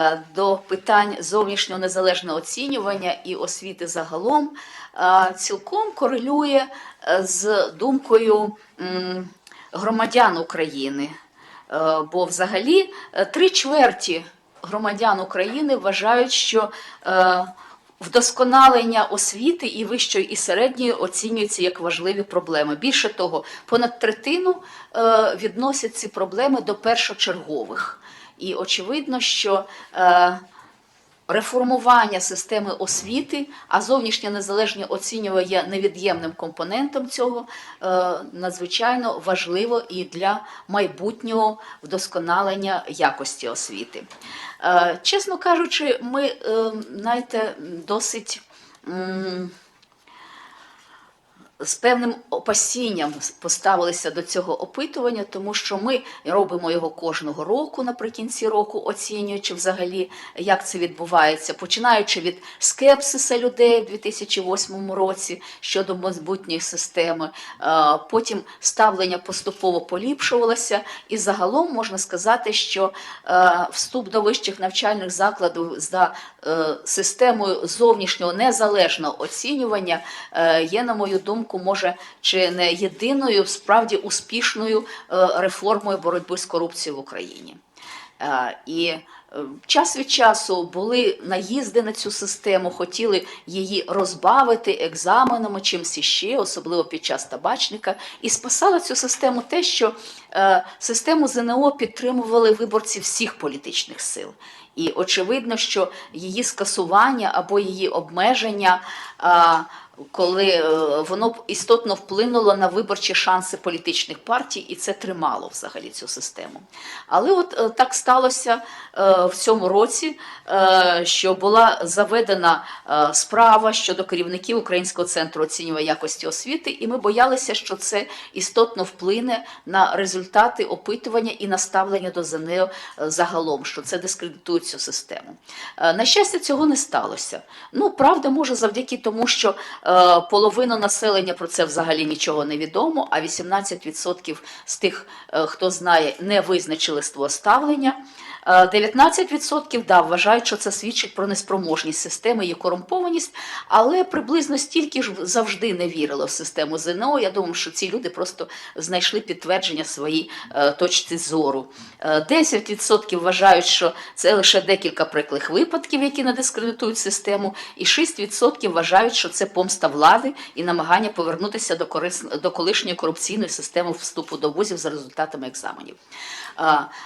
Е, до питань зовнішнього незалежного оцінювання і освіти загалом е, цілком корелює е, з думкою громадян України. Бо взагалі три чверті громадян України вважають, що вдосконалення освіти і вищої, і середньої оцінюються як важливі проблеми. Більше того, понад третину відносять ці проблеми до першочергових. І очевидно, що е, реформування системи освіти, а зовнішнє незалежне оцінювання є невід'ємним компонентом цього, е, надзвичайно важливо і для майбутнього вдосконалення якості освіти. Е, Чесно кажучи, ми знаєте, досить. З певним опасінням поставилися до цього опитування, тому що ми робимо його кожного року наприкінці року, оцінюючи взагалі, як це відбувається, починаючи від скепсиса людей в 2008 році щодо майбутньої системи. е, Потім ставлення поступово поліпшувалося, і загалом можна сказати, що е, вступ до вищих навчальних закладів за системою зовнішнього незалежного оцінювання е, є, на мою думку, може чи не єдиною справді успішною е, реформою боротьби з корупцією в Україні. Е, І е, час від часу були наїзди на цю систему, хотіли її розбавити екзаменами, чимсь іще, особливо під час табачника. І спасало цю систему те, що е, систему ЗНО підтримували виборці всіх політичних сил. І очевидно, що її скасування або її обмеження. Коли е, воно істотно вплинуло на виборчі шанси політичних партій, і це тримало взагалі цю систему. Але от е, так сталося е, в цьому році, що була заведена справа щодо керівників Українського центру оцінювання якості освіти, і ми боялися, що це істотно вплине на результати опитування і на ставлення до ЗНО е, загалом, що це дискредитує цю систему. На щастя, цього не сталося. Ну, правда, може, завдяки тому, що половина населення про це взагалі нічого не відомо, а 18% з тих, е, хто знає, не визначили свого ставлення. Е, 19% да, вважають, що це свідчить про неспроможність системи, її корумпованість, але приблизно стільки ж завжди не вірили в систему ЗНО. Я думаю, що ці люди просто знайшли підтвердження своїй е, точці зору. Е, 10% вважають, що це лише декілька приклих випадків, які не дискредитують систему, і 6% вважають, що це помста влади і намагання повернутися до, корис... до колишньої корупційної системи вступу до вузів за результатами екзаменів.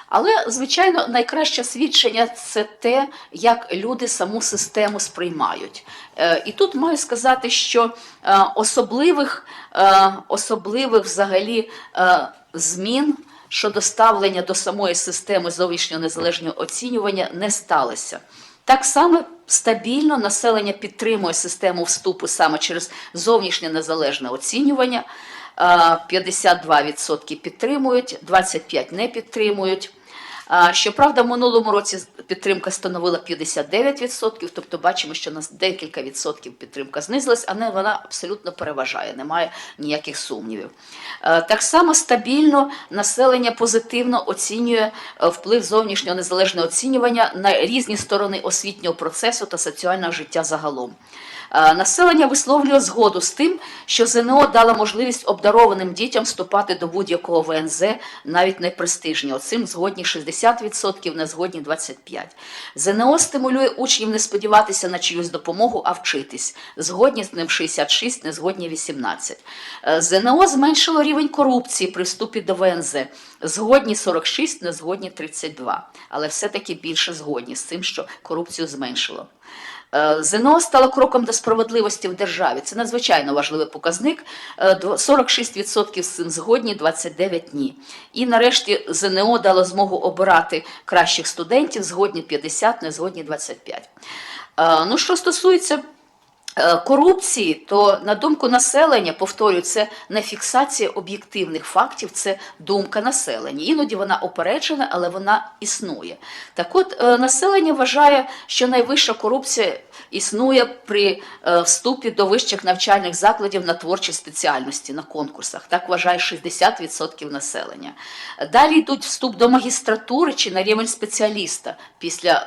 Але, звичайно, найкраще свідчення це те, як люди саму систему сприймають. Е, І тут маю сказати, що е, особливих, е, особливих взагалі змін щодо ставлення до самої системи зовнішнього незалежного оцінювання не сталося. Так само стабільно населення підтримує систему вступу саме через зовнішнє незалежне оцінювання. Е, 52% підтримують, 25% не підтримують. Щоправда, в минулому році підтримка становила 59%, тобто бачимо, що на декілька відсотків підтримка знизилась, але вона абсолютно переважає, немає ніяких сумнівів. Так само стабільно населення позитивно оцінює е, вплив зовнішнього незалежного оцінювання на різні сторони освітнього процесу та соціального життя загалом. Е, Населення висловлює згоду з тим, що ЗНО дала можливість обдарованим дітям вступати до будь-якого ВНЗ, навіть найпрестижнього. Цим згодні 60%, не згодні 25%. ЗНО стимулює учнів не сподіватися на чиюсь допомогу, а вчитись. Згодні з ним 66%, не згодні 18%. Е, ЗНО зменшило рівень корупції при вступі до ВНЗ. Згодні 46%, не згодні 32%. Але все-таки більше згодні з цим, що корупцію зменшило. Е, ЗНО стало кроком до справедливості в державі. Це надзвичайно важливий показник. Е, дво- 46% з цим згодні, 29% ні. І нарешті ЗНО дало змогу обирати кращих студентів, згодні 50, не згодні 25. Е, Ну, що стосується корупції, то на думку населення, повторюю, це не фіксація об'єктивних фактів, це думка населення. Іноді вона опереджена, але вона існує. Так от, е, населення вважає, що найвища корупція існує при е, вступі до вищих навчальних закладів на творчі спеціальності на конкурсах. Так вважає 60% населення. Далі йдуть вступ до магістратури чи на рівень спеціаліста після,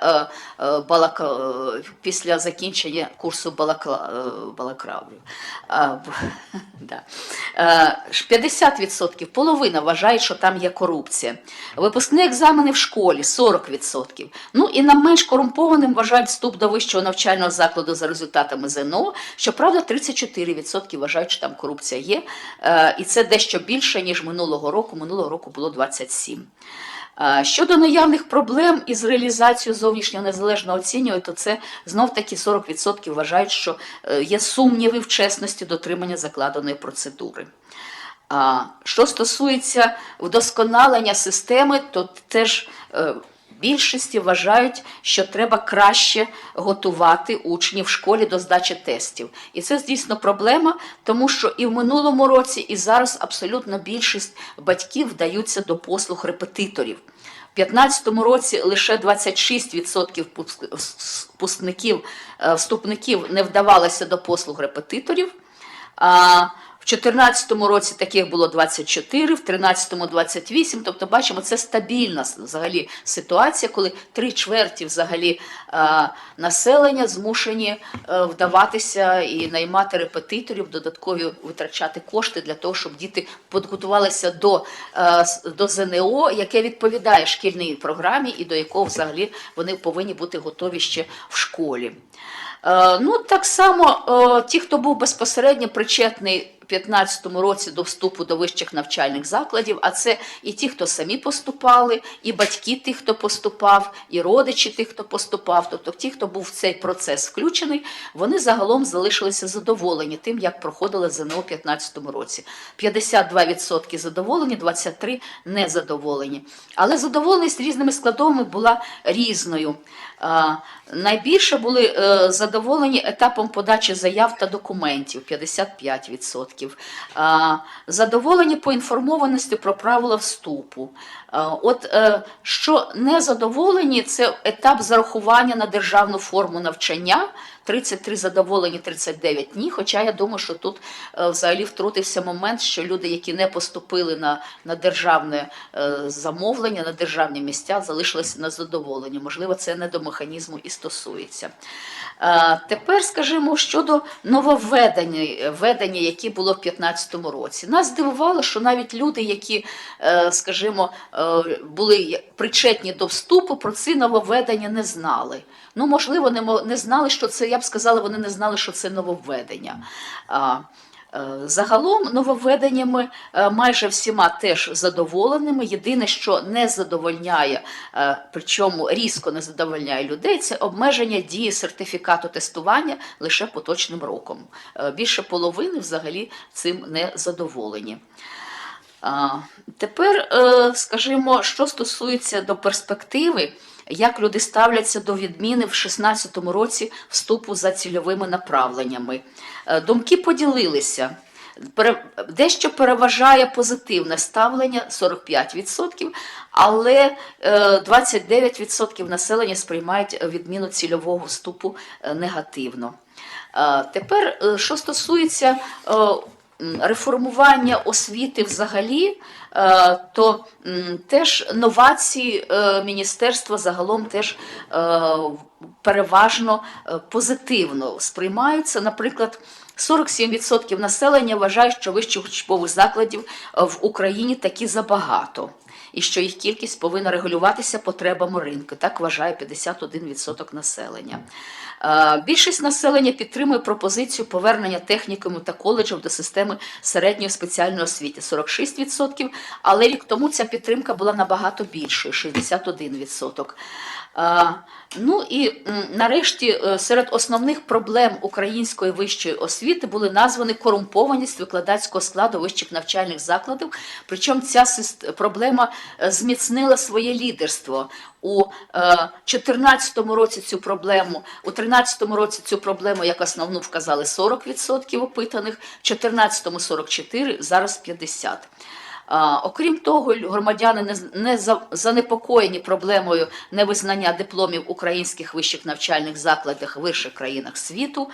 е, е, е, після закінчення курсу балакла, е, балакравлю. А, да. Е, 50%, половина вважають, що там є корупція. Випускні екзамени в школі 40%. Ну і на менш корумпованим вважають вступ до вищого навчального закладу за результатами ЗНО. Щоправда, 34% вважають, що там корупція є. Е, І це дещо більше, ніж минулого року. Минулого року було 27%. Щодо наявних проблем із реалізацією зовнішнього незалежного оцінювання, то це знов таки 40% вважають, що е, є сумніви в чесності дотримання закладеної процедури. Що стосується вдосконалення системи, то теж е, більшості вважають, що треба краще готувати учнів в школі до здачі тестів. І це дійсно проблема, тому що і в минулому році, і зараз абсолютно більшість батьків вдаються до послуг репетиторів. У 2015 році лише 26% впуск- впускників, е, вступників не вдавалося до послуг репетиторів. В 2014 році таких було 24, в 2013 28. Тобто, бачимо, це стабільна взагалі ситуація, коли три чверті взагалі населення змушені е, вдаватися і наймати репетиторів, додаткові витрачати кошти для того, щоб діти підготувалися до, е, до ЗНО, яке відповідає шкільній програмі, і до якого взагалі вони повинні бути готові ще в школі. Е, Ну, так само ті, хто був безпосередньо причетний 2015 році до вступу до вищих навчальних закладів, а це і ті, хто самі поступали, і батьки тих, хто поступав, і родичі тих, хто поступав. Тобто ті, хто був в цей процес включений, вони загалом залишилися задоволені тим, як проходили ЗНО у 2015 році. 52% задоволені, 23% незадоволені. Але задоволеність різними складовими була різною. А, Найбільше були е, задоволені етапом подачі заяв та документів 55%. А, Задоволені поінформованості про правила вступу. От е, що не задоволені, це етап зарахування на державну форму навчання. 33 задоволені, 39 ні. Хоча я думаю, що тут е, взагалі втрутився момент, що люди, які не поступили на, на державне е, замовлення, на державні місця, залишилися незадоволені. Можливо, це не до механізму і стосується. Е, Тепер скажімо щодо нововведення, введення, які було в 2015 році. Нас здивувало, що навіть люди, які, скажімо, були причетні до вступу, про ці нововведення не знали. Ну, можливо, не, не знали, що це, я б сказала, вони не знали, що це нововведення. А, е, Загалом нововведеннями е, майже всіма теж задоволеними. Єдине, що не задовольняє, е, причому різко не задовольняє людей, це обмеження дії сертифікату тестування лише поточним роком. Більше половини взагалі цим не задоволені. Тепер, е, скажімо, що стосується до перспективи, як люди ставляться до відміни в 2016 році вступу за цільовими направленнями. Е, Думки поділилися. Дещо переважає позитивне ставлення 45%, але е, 29% населення сприймають відміну цільового вступу е, негативно. Е, Тепер, е, що стосується е, реформування освіти взагалі, е, то теж новації е, міністерства загалом теж е, переважно позитивно сприймаються. Наприклад, 47% населення вважає, що вищих учбових закладів в Україні такі забагато. І що їх кількість повинна регулюватися потребами ринку. Так вважає 51% населення. Е, Більшість населення підтримує пропозицію повернення технікуму та коледжів до системи середньої спеціальної освіти 46%, але рік тому ця підтримка була набагато більшою 61%. Е, Ну і нарешті е, серед основних проблем української вищої освіти були названі корумпованість викладацького складу вищих навчальних закладів. Причому ця проблема зміцнила своє лідерство. У 2014 році цю проблему, у 2013 році цю проблему як основну вказали 40% опитаних, в 2014 44%, зараз 50%. Окрім того, громадяни не, занепокоєні проблемою невизнання дипломів українських вищих навчальних закладах в інших країнах світу.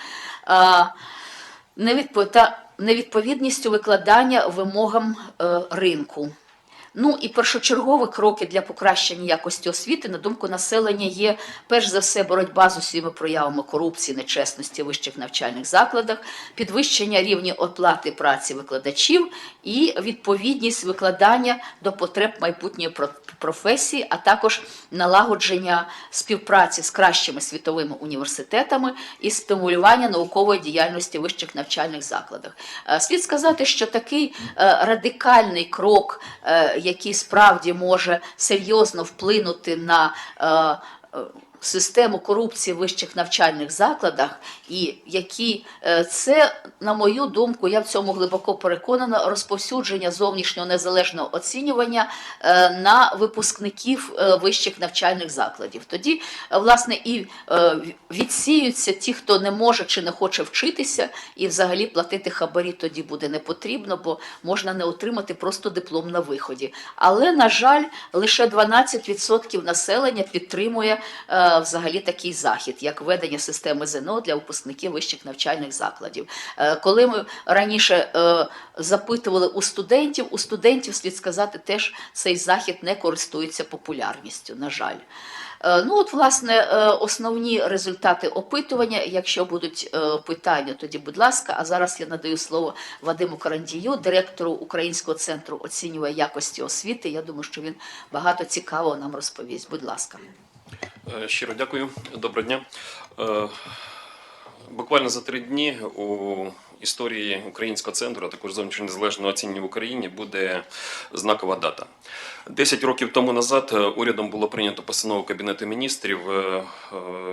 Та невідповідністю викладання вимогам е, ринку. Ну і першочергові кроки для покращення якості освіти, на думку населення, є перш за все боротьба з усіма проявами корупції, нечесності в вищих навчальних закладах, підвищення рівня оплати праці викладачів і відповідність викладання до потреб майбутньої професії, а також налагодження співпраці з кращими світовими університетами і стимулювання наукової діяльності в вищих навчальних закладах. Е, Слід сказати, що такий е, радикальний крок, е, який справді може серйозно вплинути на е, е, систему корупції в вищих навчальних закладах, і які е, це, на мою думку, я в цьому глибоко переконана, розповсюдження зовнішнього незалежного оцінювання е, на випускників е, вищих навчальних закладів. Тоді, власне, і відсіються ті, хто не може чи не хоче вчитися, і взагалі платити хабарі тоді буде не потрібно, бо можна не отримати просто диплом на виході. Але, на жаль, лише 12% населення підтримує взагалі такий захід, як введення системи ЗНО для випускників вищих навчальних закладів. Е, Коли ми раніше е, запитували у студентів, у студентів слід сказати, теж цей захід не користується популярністю, на жаль. Е, Ну, от, власне, основні результати опитування. Якщо будуть питання, тоді, будь ласка. А зараз я надаю слово Вадиму Карандію, директору Українського центру оцінювання якості освіти. Я думаю, що він багато цікавого нам розповість. Будь ласка. Е, Щиро дякую. Доброго дня. Е, Буквально за три дні у історії українського центру, а також зовнішньо незалежного оцінювання в Україні буде знакова дата. Десять років тому назад е, урядом було прийнято постанову Кабінету міністрів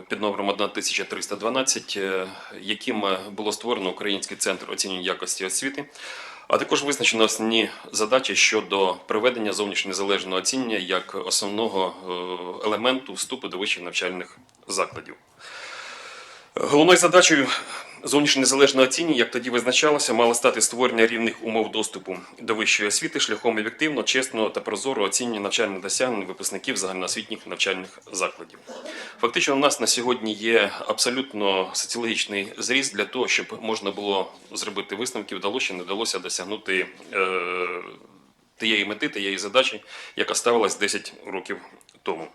під номером 1312, е, яким було створено Український центр оцінювання якості освіти. А також визначено основні задачі щодо приведення зовнішньо незалежного оцінювання як основного е, елементу вступу до вищих навчальних закладів. Головною задачею зовнішньо незалежного оцінювання, як тоді визначалося, мало стати створення рівних умов доступу до вищої освіти шляхом об'єктивно, чесного та прозорого оцінювання навчальних досягнень випускників загальноосвітніх навчальних закладів. Фактично, у нас на сьогодні є абсолютно соціологічний зріст для того, щоб можна було зробити висновки, вдалося не вдалося досягнути е, тієї мети, тієї задачі, яка ставилась 10 років тому.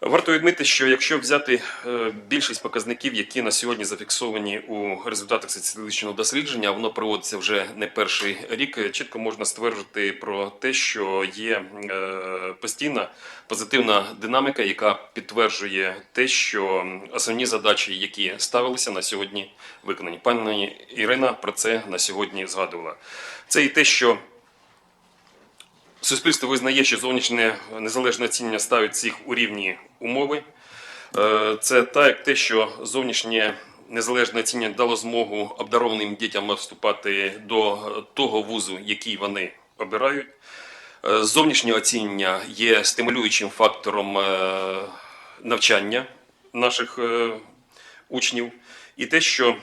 Варто відмітити, що якщо взяти е, більшість показників, які на сьогодні зафіксовані у результатах соціологічного дослідження, воно проводиться вже не перший рік, е, чітко можна стверджувати про те, що є е, постійна позитивна динаміка, яка підтверджує те, що основні задачі, які ставилися на сьогодні, виконані. Пані Ірина про це на сьогодні згадувала. Це і те, що Суспільство визнає, що зовнішнє незалежне оцінювання ставить всіх у рівні умови. Е, Це так, те, що зовнішнє незалежне оцінювання дало змогу обдарованим дітям вступати до того вузу, який вони обирають. Е, Зовнішнє оцінювання є стимулюючим фактором е, навчання наших учнів, і те, що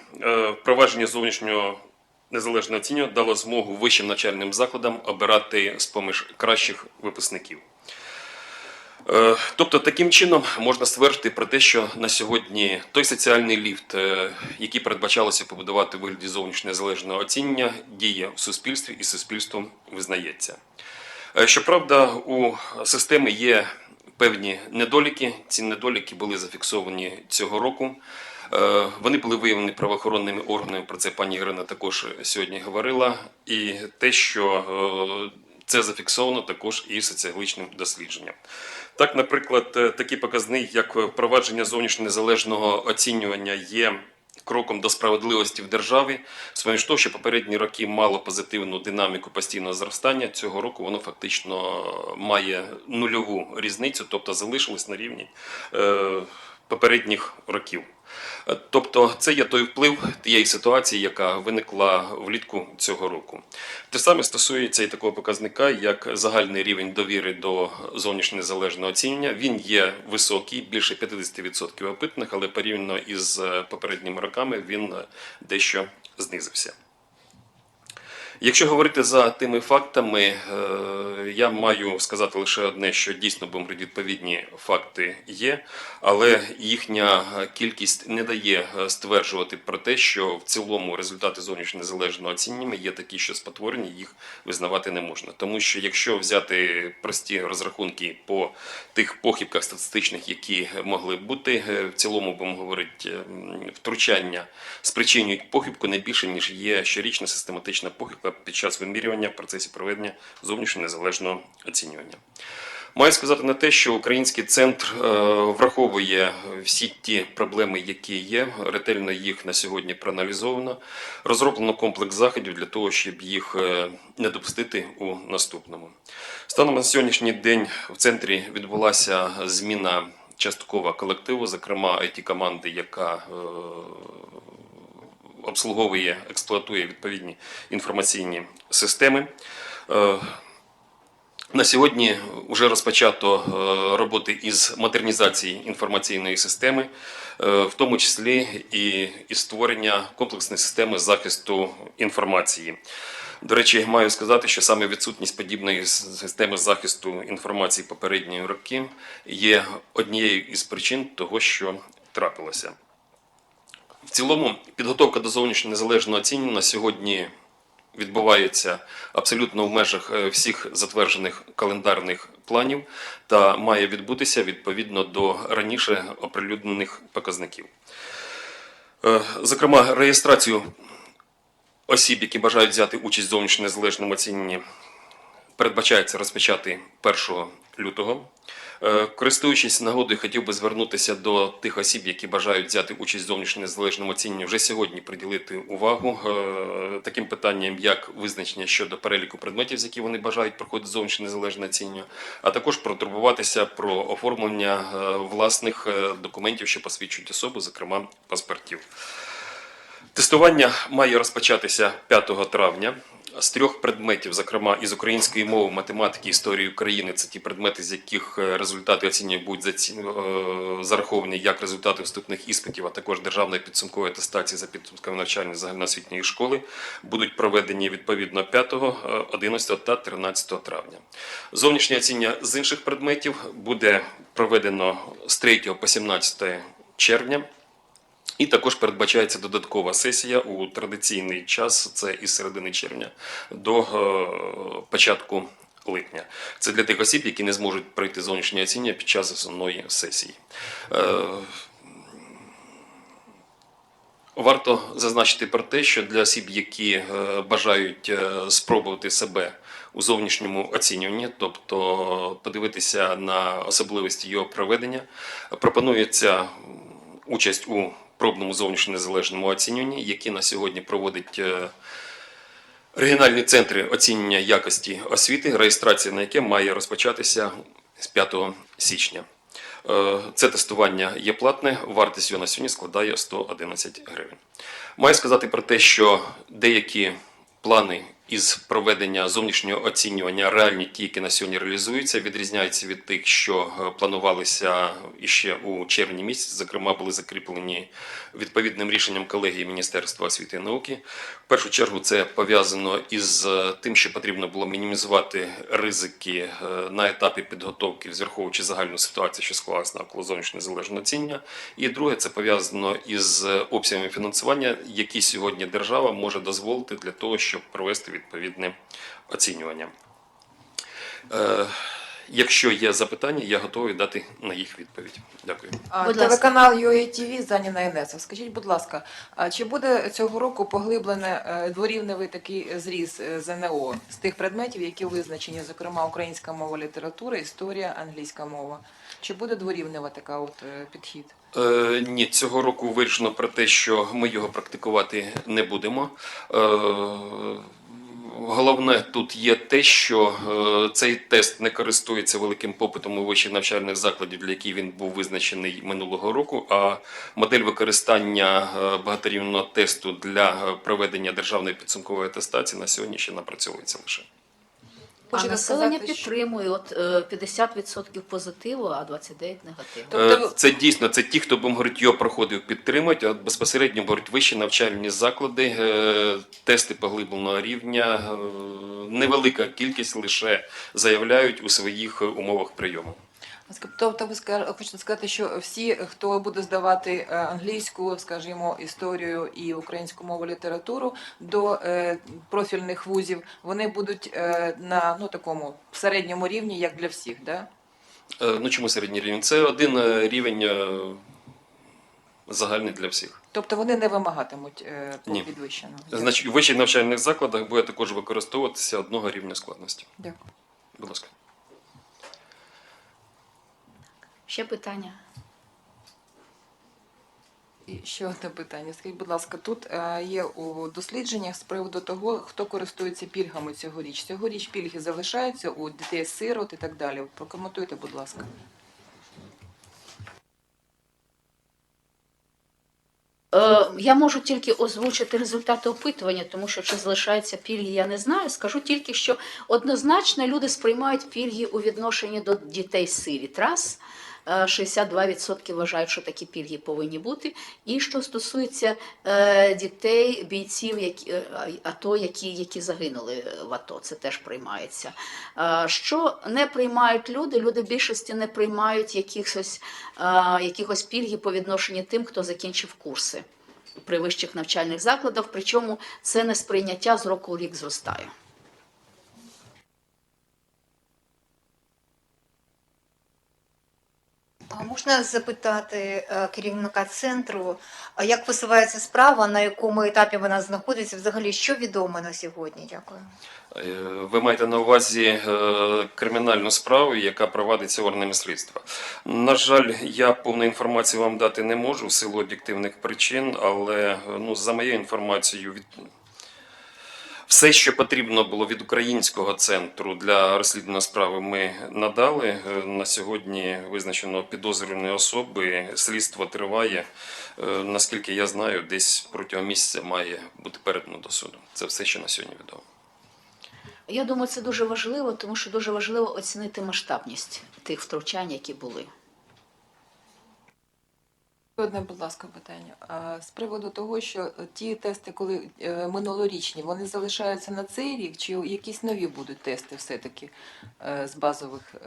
впровадження зовнішнього незалежне оцінювання дало змогу вищим навчальним закладам обирати з-поміж кращих випускників. Е, Тобто, таким чином можна стверджувати про те, що на сьогодні той соціальний ліфт, е, який передбачалося побудувати в вигляді зовнішнього незалежного оцінення, діє в суспільстві і суспільством визнається. Е, Щоправда, у системи є певні недоліки. Ці недоліки були зафіксовані цього року. Е, Вони були виявлені правоохоронними органами. Про це пані Ірина також сьогодні говорила. І те, що е, це зафіксовано також і соціологічним дослідженням. Так, наприклад, е, такі показники, як впровадження зовнішньо незалежного оцінювання, є кроком до справедливості в державі. З того, що попередні роки мало позитивну динаміку постійного зростання, цього року воно фактично має нульову різницю, тобто залишилось на рівні попередніх років. Е, Тобто це є той вплив тієї ситуації, яка виникла влітку цього року. Те саме стосується і такого показника, як загальний рівень довіри до зовнішнього незалежного оцінювання. Він є високий, більше 50% опитаних, але порівняно із е, попередніми роками він е, дещо знизився. Якщо говорити за тими фактами, е, я маю сказати лише одне, що дійсно відповідні факти є, але їхня кількість не дає е, стверджувати про те, що в цілому результати зовнішньо незалежного оцінювання є такі, що спотворені, їх визнавати не можна. Тому що якщо взяти прості розрахунки по тих похибках статистичних, які могли бути, е, в цілому будемо говорити, втручання спричинюють похибку не більше, ніж є щорічна систематична похибка під час вимірювання в процесі проведення зовнішнього незалежного оцінювання. Маю сказати на те, що український центр е, враховує всі ті проблеми, які є, ретельно їх на сьогодні проаналізовано. Розроблено комплекс заходів для того, щоб їх е, не допустити у наступному. Станом на сьогоднішній день в центрі відбулася зміна часткова колективу, зокрема it команди, яка е, обслуговує, експлуатує відповідні інформаційні системи. Е, на сьогодні вже розпочато е, роботи із модернізації інформаційної системи, е, в тому числі і із створення комплексної системи захисту інформації. До речі, маю сказати, що саме відсутність подібної системи захисту інформації попередні роки є однією із причин того, що трапилося. В цілому, підготовка до зовнішнього незалежного оцінювання на сьогодні відбувається абсолютно в межах е, всіх затверджених календарних планів та має відбутися відповідно до раніше оприлюднених показників. Е, Зокрема, реєстрацію осіб, які бажають взяти участь в зовнішньо незалежному оціненні, передбачається розпочати 1 лютого. Е, Користуючись нагодою, хотів би звернутися до тих осіб, які бажають взяти участь в зовнішньо незалежному оціненні, вже сьогодні приділити увагу е, таким питанням, як визначення щодо переліку предметів, з які вони бажають проходити зовнішнє незалежне оцінювання, а також протурбуватися про оформлення е, власних документів, що посвідчують особу, зокрема паспортів. Тестування має розпочатися 5 травня. З трьох предметів, зокрема із української мови, математики, історії України, це ті предмети, з яких е, результати оцінювання будуть е, зараховані як результати вступних іспитів, а також державної підсумкової атестації за підсумками навчальної загальноосвітньої школи, будуть проведені відповідно 5, е, 11 та 13 травня. Зовнішнє оцінювання з інших предметів буде проведено з 3 по 17 червня. І також передбачається додаткова сесія у традиційний час, це із середини червня до е, початку липня. Це для тих осіб, які не зможуть пройти зовнішнє оцінювання під час основної сесії. Е, Варто зазначити про те, що для осіб, які е, бажають спробувати себе у зовнішньому оцінюванні, тобто подивитися на особливості його проведення, пропонується участь у пробному зовнішньо незалежному оцінюванні, які на сьогодні проводить е, регіональні центри оцінювання якості освіти, реєстрація на яке має розпочатися з 5 січня. Е, Це тестування є платне, вартість його на сьогодні складає 111 гривень. Маю сказати про те, що деякі плани із проведення зовнішнього оцінювання, реальні ті, які на сьогодні реалізуються, відрізняються від тих, що е, планувалися іще у червні місяці. Зокрема, були закріплені відповідним рішенням колегії Міністерства освіти і науки. В першу чергу це пов'язано із е, тим, що потрібно було мінімізувати ризики е, на етапі підготовки, зраховуючи загальну ситуацію, що склалася навколо зовнішнього незалежного оцінювання. І друге, це пов'язано із обсягами фінансування, які сьогодні держава може дозволити для того, щоб провести відповідне оцінювання. Е, Якщо є запитання, я готовий дати на їх відповідь. Дякую. Будь. Телеканал UATV здані на НС. Скажіть, будь ласка, а чи буде цього року поглиблене е, дворівневий такий зріз е, ЗНО з тих предметів, які визначені, зокрема українська мова, література, історія, англійська мова? Чи буде дворівнева така от підхід? Е, ні, цього року вирішено про те, що ми його практикувати не будемо. Е, Головне тут є те, що е, цей тест не користується великим попитом у вищих навчальних закладів, для яких він був визначений минулого року. А модель використання е, багаторівного тесту для е, проведення державної підсумкової атестації на сьогодні ще напрацьовується лише. А населення сказати, що- підтримує. От е, 50% позитиву, а 29% негативу. Тобто- Е, Це дійсно це ті, хто його проходив, підтримують, а безпосередньо бороть вищі навчальні заклади, е, тести поглибленого рівня, е, невелика кількість лише заявляють у своїх е, умовах прийому. Тобто ви ска- хочете сказати, що всі, хто буде здавати е, англійську, скажімо, історію і українську мову літературу до е, профільних вузів, вони будуть е, на ну такому середньому рівні, як для всіх, да? Ну чому середній рівень? Це один рівень загальний для всіх. Тобто вони не вимагатимуть по Ні. Значить, у вищих навчальних закладах буде також використовуватися одного рівня складності. Дякую. Будь ласка. Ще питання? І ще одне питання. Скажіть, будь ласка, тут е, є у дослідженнях з приводу того, хто користується пільгами цьогоріч. Цьогоріч пільги залишаються у дітей сирот і так далі. Прокоментуйте, будь ласка. Е, Я можу тільки озвучити результати опитування, тому що чи залишаються пільги, я не знаю. Скажу тільки, що однозначно люди сприймають пільги у відношенні до дітей сиріт. Раз. Е, 62% вважають, що такі пільги повинні бути. І що стосується е, дітей, бійців, які, е, АТО, які, які загинули в АТО, це теж приймається. Е, що не приймають люди? Люди в більшості не приймають якихось, е, якихось пільги по відношенню тим, хто закінчив курси при вищих навчальних закладах. Причому це несприйняття з року в рік зростає. Можна запитати е, керівника центру, як посувається справа, на якому етапі вона знаходиться? Взагалі, що відомо на сьогодні? Дякую. Е, Ви маєте на увазі е, кримінальну справу, яка провадиться органами слідства. На жаль, я повної інформації вам дати не можу в силу об'єктивних причин, але ну, за моєю інформацією, від... все, що потрібно було від українського центру для розслідування справи, ми надали. Е, На сьогодні визначено підозрювані особи. Слідство триває. Е, Наскільки я знаю, десь протягом місяця має бути передано до суду. Це все, що на сьогодні відомо. Я думаю, це дуже важливо, тому що дуже важливо оцінити масштабність тих втручань, які були. Одне, будь ласка, питання. З приводу того, що ті тести, коли е, минулорічні, вони залишаються на цей рік, чи якісь нові будуть тести все-таки е, з базових е,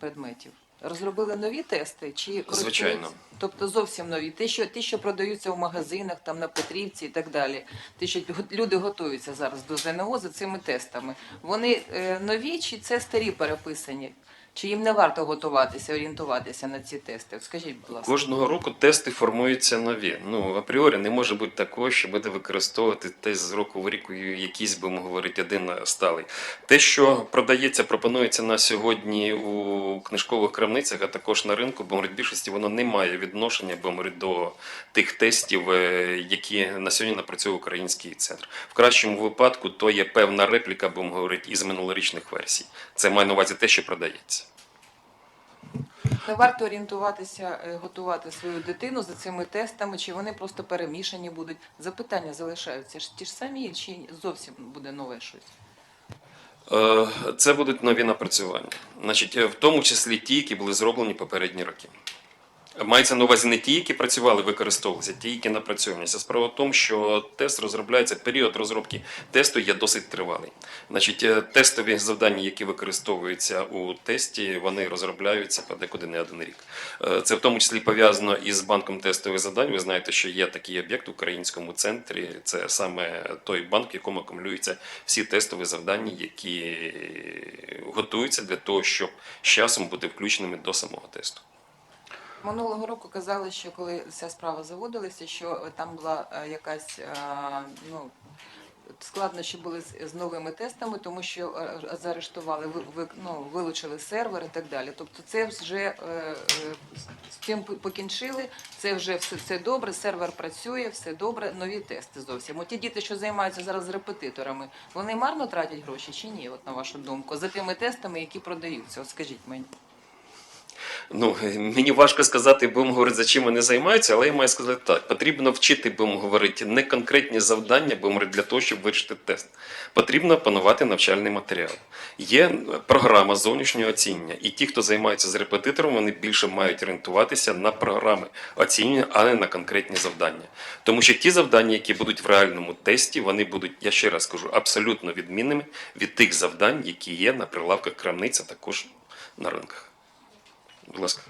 предметів? Розробили нові тести чи Звичайно. Тобто зовсім нові. Ті, що ті, що продаються в магазинах, там на Петрівці і так далі. Ті, що люди готуються зараз до ЗНО за цими тестами. Вони нові чи це старі переписані? Чи їм не варто готуватися, орієнтуватися на ці тести? Скажіть, будь ласка. Кожного року тести формуються нові. Ну апріорі не може бути такого, що буде використовувати тест з року в рік якийсь, будемо говорити, один сталий. Те, що продається, пропонується на сьогодні у книжкових крамницях, а також на ринку, в більшості воно не має відношення, говорити, до тих тестів, е, які на сьогодні напрацьовує український центр. В кращому випадку то є певна репліка, будемо говорити, із минулорічних версій. Це має на увазі те, що продається. Не варто орієнтуватися, е, готувати свою дитину за цими тестами, чи вони просто перемішані будуть. Запитання залишаються ж ті ж самі, чи зовсім буде нове щось? Е, Це будуть нові напрацювання. Значить, е, в тому числі ті, які були зроблені попередні роки. Мається на увазі не ті, які працювали, використовувалися, ті, які напрацьовуються. Справа в тому, що тест розробляється, період розробки тесту є досить тривалий. Значить, е, тестові завдання, які використовуються у тесті, вони розробляються подекуди не один рік. Е, Це в тому числі пов'язано із банком тестових завдань. Ви знаєте, що є такий об'єкт в українському центрі. Це саме той банк, в якому акумулюються всі тестові завдання, які готуються для того, щоб з часом бути включеними до самого тесту. Минулого року казали, що коли ця справа заводилася, що там була е, якась е, ну. Складнощі були з, новими тестами, тому що е, заарештували, ну, вилучили сервер і так далі. Тобто це вже з цим покінчили, це вже все, все добре, сервер працює, все добре, нові тести зовсім. От ті діти, що займаються зараз репетиторами, вони марно тратять гроші чи ні, от на вашу думку, за тими тестами, які продаються? От скажіть мені. Ну, мені важко сказати, будемо говорити, за чим вони займаються, але я маю сказати так. Потрібно вчити, будемо говорити, не конкретні завдання, будемо говорити, для того, щоб вирішити тест. Потрібно опанувати навчальний матеріал. Є програма зовнішнього оцінювання, і ті, хто займається з репетитором, вони більше мають орієнтуватися на програми оцінювання, а не на конкретні завдання. Тому що ті завдання, які будуть в реальному тесті, вони будуть, я ще раз кажу, абсолютно відмінними від тих завдань, які є на прилавках крамниць, а також на ринках. Будь ласка.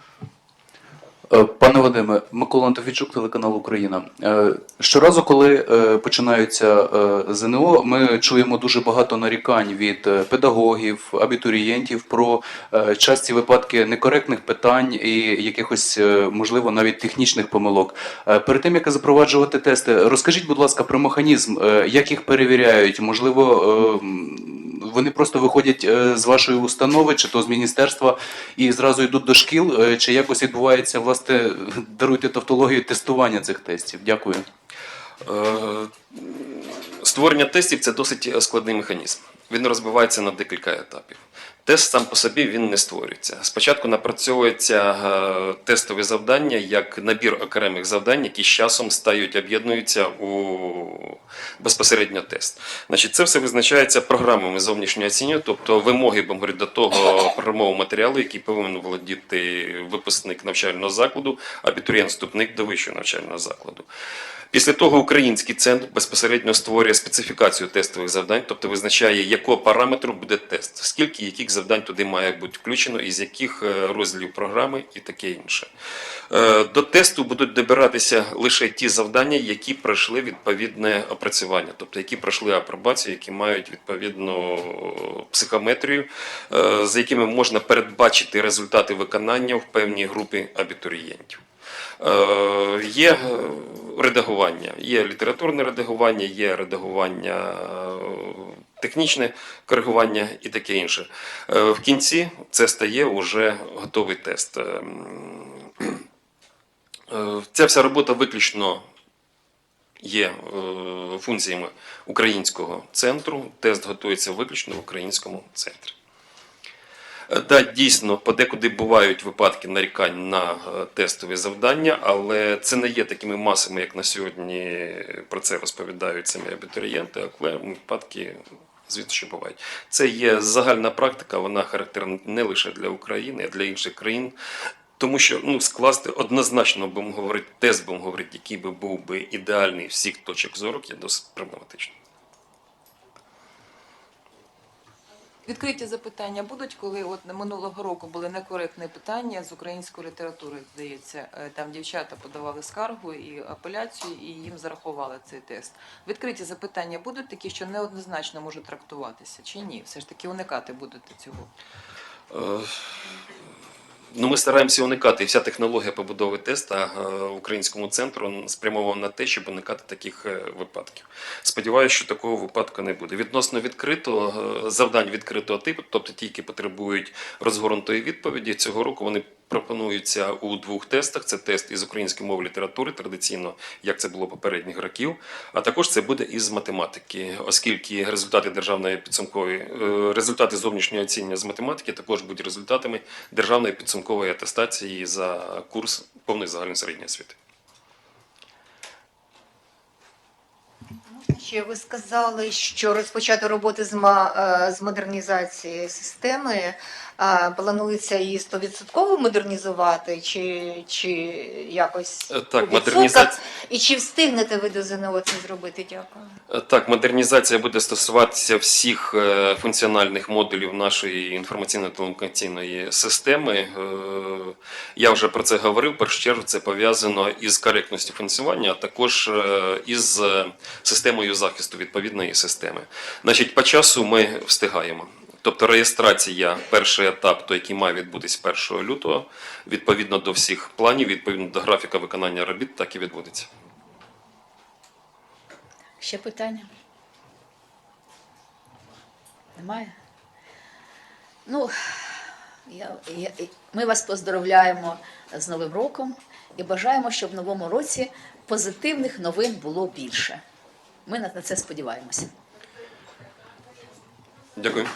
Е, Пане Вадиме, Микола Антофійчук, телеканал Україна. Е, Щоразу, коли е, починаються ЗНО, ми чуємо дуже багато нарікань від педагогів, абітурієнтів про часті випадки некоректних питань і якихось, можливо, навіть технічних помилок. Перед тим як запроваджувати тести, розкажіть, будь ласка, про механізм, як їх перевіряють. Можливо, вони просто виходять е, з вашої установи чи то з міністерства і зразу йдуть до шкіл, е, чи якось відбувається власне даруйте тавтологію тестування цих тестів? Дякую. Е, Створення тестів це досить складний механізм. Він розбивається на декілька етапів. Тест сам по собі він не створюється. Спочатку напрацьовується е, тестові завдання як набір окремих завдань, які з часом стають, об'єднуються у безпосередньо тест. Значить, це все визначається програмами зовнішнього оцінювання, тобто вимоги говорити, до того програмового матеріалу, який повинен володіти випускник навчального закладу, абітурієнт вступник до вищого навчального закладу. Після того український центр безпосередньо створює специфікацію тестових завдань, тобто визначає, якого параметру буде тест, скільки яких завдань туди має бути включено, із яких е, розділів програми і таке інше. Е, До тесту будуть добиратися лише ті завдання, які пройшли відповідне опрацювання, тобто які пройшли апробацію, які мають відповідну психометрію, е, за якими можна передбачити результати виконання в певній групі абітурієнтів. Е, Є редагування, є літературне редагування, є редагування е, технічне коригування і таке інше. Е, В кінці це стає вже готовий тест. Ця вся робота виключно є функціями українського центру. Тест готується виключно в українському центрі. Да, дійсно, подекуди бувають випадки нарікань на е, тестові завдання, але це не є такими масами, як на сьогодні про це розповідають самі абітурієнти, але випадки, звісно, що бувають. Це є загальна практика, вона характерна не лише для України, а для інших країн. Тому що ну, скласти однозначно, будемо говорити, тест, будемо говорити, який би був би ідеальний всіх точок зору, є досить проблематично. Відкриті запитання будуть, коли от минулого року були некоректні питання з української літератури, здається, Е, там дівчата подавали скаргу і апеляцію, і їм зарахували цей тест. Відкриті запитання будуть такі, що неоднозначно можуть трактуватися, чи ні? Все ж таки уникати будете цього. Е, Ну, ми стараємося уникати. Вся технологія побудови теста в українському центру спрямована на те, щоб уникати таких е, випадків. Сподіваюся, що такого випадку не буде. Відносно відкритого е, завдань відкритого типу, тобто ті, які потребують розгорнутої відповіді, цього року вони пропонуються у двох тестах. Це тест із української мови літератури, традиційно, як це було попередніх років. А також це буде із математики, оскільки результати державної підсумкової е, результати зовнішнього оцінювання з математики також будуть результатами державної підсумкової атестації за курс повної загальної середньої освіти. Ще ви сказали, що розпочати роботи з, е, з модернізації системи. Планується її 100% модернізувати, чи, чи якось Е, Так, модернізація. І чи встигнете ви до ЗНО це зробити? Дякую. Е, Так, модернізація буде стосуватися всіх е, функціональних модулів нашої інформаційно-телекомунікаційної системи. Е, Я вже про це говорив. В першу чергу це пов'язано із коректністю функціонування, а також із системою захисту відповідної системи. Значить, по часу ми встигаємо. Тобто реєстрація, перший етап, той, який має відбутись 1 лютого, відповідно до всіх планів, відповідно до графіка виконання робіт, так і відбудеться. Ще питання? Немає? Ну, я, я, ми вас поздоровляємо з Новим роком і бажаємо, щоб в новому році позитивних новин було більше. Ми на на це сподіваємося. Дякую.